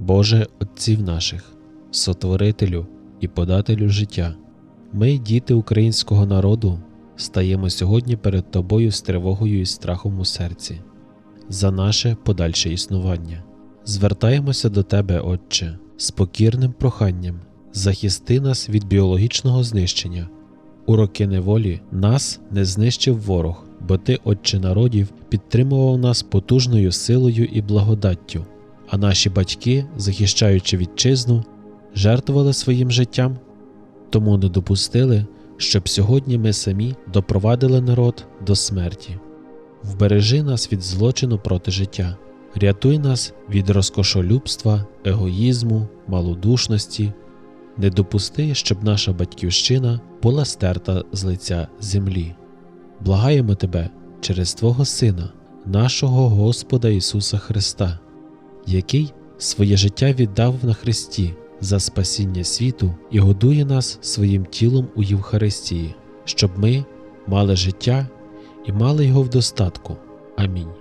Боже Отців наших, Сотворителю і подателю життя, ми, діти українського народу, стаємо сьогодні перед Тобою з тривогою і страхом у серці за наше подальше існування. Звертаємося до Тебе, Отче, з покірним проханням, захисти нас від біологічного знищення. У роки неволі нас не знищив ворог, бо Ти, Отче народів, підтримував нас потужною силою і благодаттю, а наші батьки, захищаючи вітчизну, жертвували своїм життям, тому не допустили, щоб сьогодні ми самі допровадили народ до смерті. Вбережи нас від злочину проти життя, рятуй нас від розкошолюбства, егоїзму, малодушності, не допусти, щоб наша батьківщина була стерта з лиця землі. Благаємо Тебе через Твого Сина, нашого Господа Ісуса Христа, який своє життя віддав на Христі за спасіння світу і годує нас своїм тілом у Євхаристії, щоб ми мали життя і мали його в достатку. Амінь.